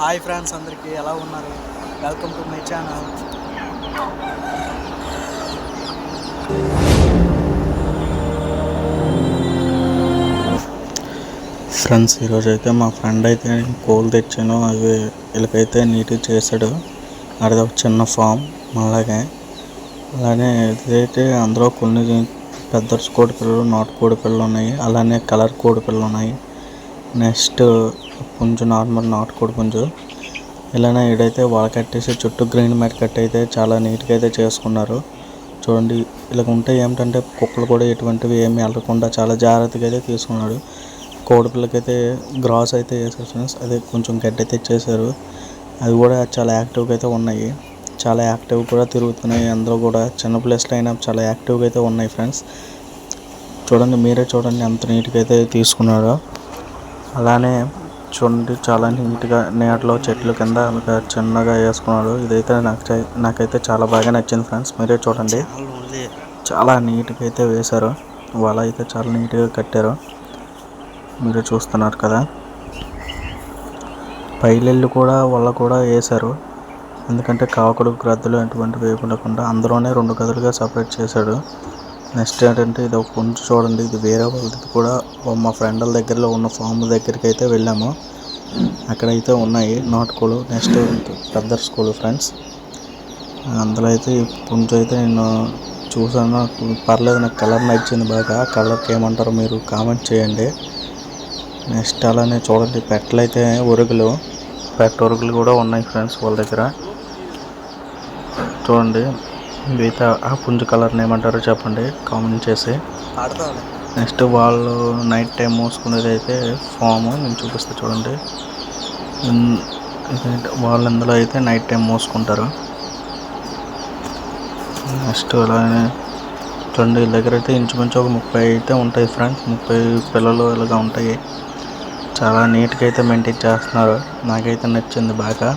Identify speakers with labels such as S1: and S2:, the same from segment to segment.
S1: Hi friends అందరికీ ఎలా ఉన్నారు? Welcome to my channel friends ఈరోజు అయితే మా ఫ్రెండ్ అయితే కోల్ తెచ్చాను అవి వీళ్ళకైతే నీట్గా చేశాడు. అది ఒక చిన్న ఫామ్ అలాగే అలానే ఇదైతే అందులో కొన్ని పెద్ద కోడి పిల్లలు నాటు కోడి పిల్లలు ఉన్నాయి. అలానే కలర్ కోడి పిల్లలు ఉన్నాయి. నెక్స్ట్ పుంజు నార్మల్ నాటుకోడి పుంజు. ఇలానే ఇడైతే వాళ్ళ కట్టేసి చుట్టూ గ్రీన్ మ్యాట్ కట్ అయితే చాలా నీట్గా అయితే చేసుకున్నారు. చూడండి ఇలా ఉంటే ఏమిటంటే కుక్కలు కూడా ఎటువంటివి ఏమి వెళ్ళకుండా చాలా జాగ్రత్తగా అయితే తీసుకున్నాడు. కోడి పిల్లకైతే గ్రాస్ అయితే వేసారు ఫ్రెండ్స్. అదే కొంచెం గడ్డి అయితే ఇచ్చేసారు అది కూడా చాలా యాక్టివ్గా అయితే ఉన్నాయి. చాలా యాక్టివ్ కూడా తిరుగుతున్నాయి. అందరూ కూడా చిన్న ప్లేస్లో అయినా చాలా యాక్టివ్గా అయితే ఉన్నాయి ఫ్రెండ్స్. చూడండి మీరే చూడండి ఎంత నీట్గా అయితే తీసుకున్నారో. అలానే చూడండి చాలా నీట్గా నీడలో చెట్లు కింద చిన్నగా వేసుకున్నాడు ఇదైతే నాకు నాకైతే చాలా బాగా నచ్చింది ఫ్రెండ్స్. మీరే చూడండి. చాలా నీట్గా అయితే వేశారు. వల అయితే చాలా నీట్గా కట్టారు. మీరు చూస్తున్నారు కదా. పైలెళ్ళు కూడా వల కూడా వేశారు. ఎందుకంటే కాకులు గ్రద్దలు అటువంటివి వేయకుండా అందులోనే రెండు గదులుగా సపరేట్ చేశాడు. నెక్స్ట్ ఏంటంటే ఇది ఒక పుంజు చూడండి ఇది వేరే వాళ్ళది కూడా. మా ఫ్రెండ్ వాళ్ళ దగ్గరలో ఉన్న ఫామ్ దగ్గరికి అయితే వెళ్ళాము. అక్కడైతే ఉన్నాయి నాటుకోలు నెక్స్ట్ పెద్ద స్కూల్ ఫ్రెండ్స్ అందులో అయితే ఈ పుంజు అయితే నేను చూసాను నాకు పర్లేదు నాకు కలర్ నచ్చింది బాగా. కలర్కి ఏమంటారో మీరు కామెంట్ చేయండి. నెక్స్ట్ అలానే చూడండి పెట్టలు అయితే ఉరుగులు పెట్ట ఉరుగులు కూడా ఉన్నాయి ఫ్రెండ్స్ వాళ్ళ దగ్గర. చూడండి. మిగతా ఆ పుంజు కలర్ని ఏమంటారో చెప్పండి కామెంట్ చేసి. నెక్స్ట్ వాళ్ళు నైట్ టైం మూసుకునేది అయితే ఫామ్ నేను చూపిస్తా చూడండి. వాళ్ళు ఇందులో అయితే నైట్ టైం మూసుకుంటారు. నెక్స్ట్ అలానే చూడండి వీళ్ళ దగ్గర అయితే ఇంచుమించు ఒక ముప్పై అయితే ఉంటాయి ఫ్రెండ్స్. ముప్పై పిల్లలు ఇలాగా ఉంటాయి. చాలా నీట్గా అయితే మెయింటైన్ చేస్తున్నారు. నాకైతే నచ్చింది బాగా.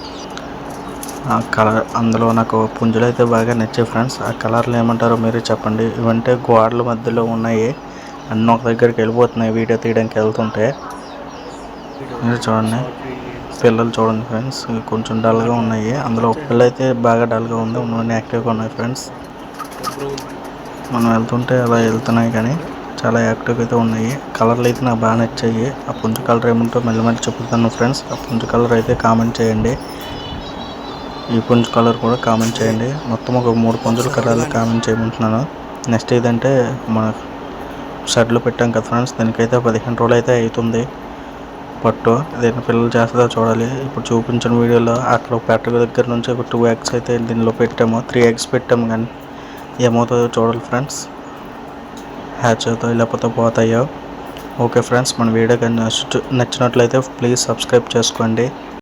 S1: ఆ కలర్ అందులో నాకు పుంజులు అయితే బాగా నచ్చాయి ఫ్రెండ్స్. ఆ కలర్లు ఏమంటారో మీరు చెప్పండి. ఇవంటే గోడల మధ్యలో ఉన్నాయి. అన్నీ ఒక దగ్గరికి వెళ్ళిపోతున్నాయి వీడియో తీయడానికి వెళ్తుంటే. మీరు చూడండి. పిల్లలు చూడండి ఫ్రెండ్స్. కొంచెం డల్గా ఉన్నాయి. అందులో ఒక పిల్ల అయితే బాగా డల్గా ఉంది. ఉన్నవన్నీ యాక్టివ్గా ఉన్నాయి ఫ్రెండ్స్. మనం వెళ్తుంటే అలా వెళ్తున్నాయి కానీ చాలా యాక్టివ్గా అయితే ఉన్నాయి. కలర్లు అయితే నాకు బాగా నచ్చాయి. ఆ పుంజు కలర్ ఏమంటో మెల్లమెల్లి చెప్తాను ఫ్రెండ్స్. ఆ పుంజు కలర్ అయితే కామెంట్ చేయండి. ఈ పుంజు కలర్ కూడా కామెంట్ చేయండి. మొత్తం ఒక మూడు పుంజుల కలర్లు కామెంట్ చేయమంటున్నాను. నెక్స్ట్ ఏదంటే మన షెడ్లు పెట్టాం కదా ఫ్రెండ్స్ దీనికైతే పదిహేను రోజులు అయితే అవుతుంది. పట్టు దీన్ని పిల్లలు చేస్తుందో చూడాలి. ఇప్పుడు చూపించిన వీడియోలో అక్కడ ఒక పెట్ట దగ్గర నుంచి ఒక టూ ఎగ్స్ అయితే దీనిలో పెట్టాము. త్రీ ఎగ్స్ పెట్టాము కానీ ఏమవుతుందో చూడాలి ఫ్రెండ్స్. హ్యాచ్ అవుతాయో లేకపోతే పోతాయో ఓకే ఫ్రెండ్స్ మన వీడియో కానీ నచ్చినట్లయితే ప్లీజ్ సబ్స్క్రైబ్ చేసుకోండి.